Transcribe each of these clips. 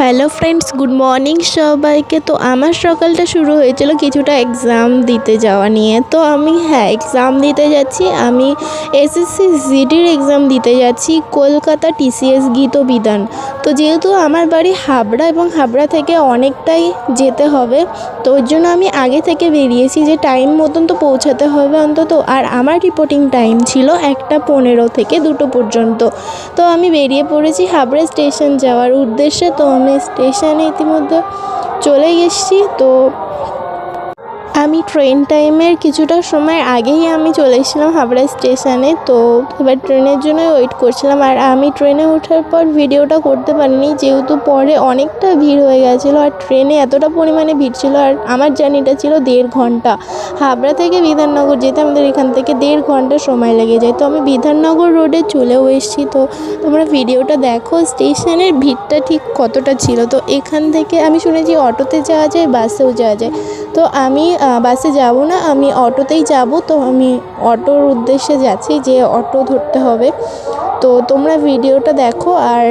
Hello friends good morning সবাইকে। তো আমার সকালটা শুরু হয়েছিল কিছুটা এক্সাম দিতে যাওয়া নিয়ে। তো আমি হ্যাঁ এক্সাম দিতে যাচ্ছি। আমি এসএসসি জিডির এক্সাম দিতে যাচ্ছি। কলকাতা টিসিএস গীত বিধান। তো যেহেতু আমার বাড়ি হাবড়া এবং হাবড়া থেকে অনেকটাই যেতে হবে, তো ওর জন্য আমি আগে থেকে বেরিয়েছি যে টাইম মতন তো পৌঁছাতে হবে অন্তত। আর আমার রিপোর্টিং টাইম ছিল একটা পনেরো থেকে দুটো পর্যন্ত। তো আমি বেরিয়ে পড়েছি হাবড়া স্টেশন যাওয়ার উদ্দেশ্যে। তো আমি স্টেশনে ইতিমধ্যে চলে এসেছি তো আমি ট্রেন টাইমের কিছুটা সময় আগেই আমি চলে এসেছিলাম হাবড়া স্টেশনে তো এবার ট্রেনের জন্য ওয়েট করছিলাম। আর আমি ট্রেনে ওঠার পর ভিডিওটা করতে পারিনি, যেহেতু পরে অনেকটা ভিড় হয়ে গেছিল আর ট্রেনে এতটা পরিমাণে ভিড় ছিল আর আমার জার্নিটা ছিল দেড় ঘণ্টা। হাবড়া থেকে বিধাননগর যেতে আমাদের এখান থেকে দেড় ঘণ্টা সময় লেগে যায়। তো আমি বিধাননগর রোডে চলেও এসেছি। তো তোমরা ভিডিওটা দেখো স্টেশনের ভিড়টা ঠিক কতটা ছিল। তো এখান থেকে আমি শুনেছি অটোতে যাওয়া যায় বাসেও যাওয়া যায়। তো আমি বাসে যাব না, আমি অটোতেই যাব। তো আমি অটোর উদ্দেশ্যে যাচ্ছি যে অটো ধরতে হবে। তো তোমরা ভিডিওটা দেখো আর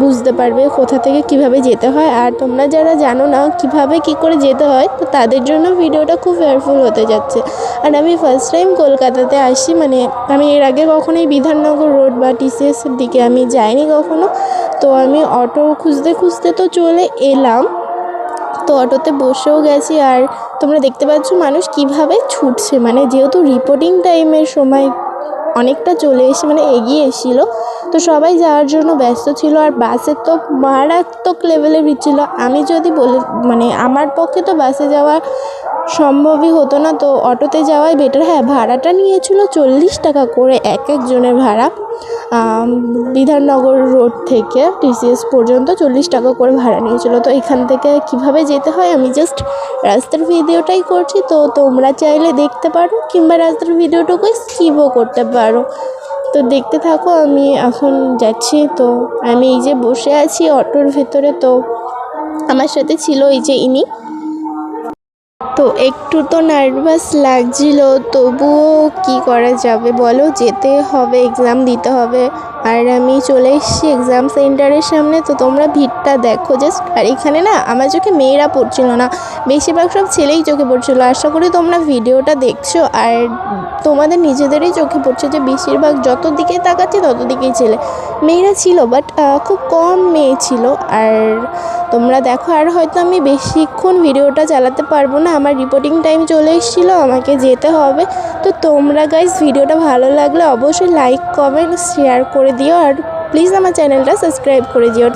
বুঝতে পারবে কোথা থেকে কীভাবে যেতে হয়। আর তোমরা যারা জানো না কীভাবে কি করে যেতে হয়, তো তাদের জন্য ভিডিওটা খুব হেল্পফুল হতে যাচ্ছে। আর আমি ফার্স্ট টাইম কলকাতাতে আসি মানে আমি এর আগে কখনোই বিধাননগর রোড বা টিসিএসের দিকে আমি যাইনি কখনো। তো আমি অটো খুঁজতে খুঁজতে তো চলে এলাম। তো অটোতে বসেও গেছি আর তোমরা দেখতে পাচ্ছ মানুষ কীভাবে ছুটছে। মানে যেহেতু রিপোর্টিং টাইমের সময় অনেকটা চলে এসে মানে এগিয়ে এসেছিল। তো সবাই যাওয়ার জন্য ব্যস্ত ছিল আর বাসে তো মারাত্মক লেভেলে ভিড় ছিল। আমি যদি বলে মানে আমার পক্ষে তো বাসে যাওয়া সম্ভবই হতো না। তো অটোতে যাওয়াই বেটার হ্যাঁ ভাড়াটা নিয়েছিল চল্লিশ টাকা করে এক একজনের ভাড়া। বিধাননগর রোড থেকে টিসিএস পর্যন্ত চল্লিশ টাকা করে ভাড়া নিয়েছিল। তো এখান থেকে কীভাবে যেতে হয় আমি জাস্ট রাস্তার ভিডিওটাই করছি। তো তোমরা চাইলে দেখতে পারো কিংবা রাস্তার ভিডিওটুকু স্কিপও করতে পারো। তো দেখতে থাকো, আমি এখন যাচ্ছি। তো আমি এই যে বসে আছি অটোর ভেতরে। তো আমার সাথে ছিল এই যে ইনি। তো একটু তো নার্ভাস লাগছিল, তবুও কি করা যাবে বলো? যেতে হবে এক্সাম দিতে হবে। আর আমি চলে এসেছি এক্সাম সেন্টারের সামনে। তো তোমরা ভিড়টা দেখো। জাস্ট আর এখানে না, আমার চোখে মেয়েরা পড়ছিল না। বেশিরভাগ সব ছেলেই চোখে পড়ছিল। আশা করি তোমরা ভিডিওটা দেখছ। আর তোমাদের নিজেদেরই চোখে পড়ছে যে বেশিরভাগ যত দিকে তাকাচ্ছে তত দিকেই ছেলে। মেয়েরা ছিল বাট খুব কম মেয়ে ছিল। আর তোমরা দেখো, আর হয়তো আমি বেশিক্ষণ ভিডিওটা চালাতে পারব না। আমার রিপোর্টিং টাইম চলে এসেছিল, আমাকে যেতে হবে। তো তোমরা গাইজ ভিডিওটা ভালো লাগলে অবশ্যই লাইক কমেন্ট শেয়ার করে দিও। আর প্লিজ আমার চ্যানেলটা সাবস্ক্রাইব করে দিও।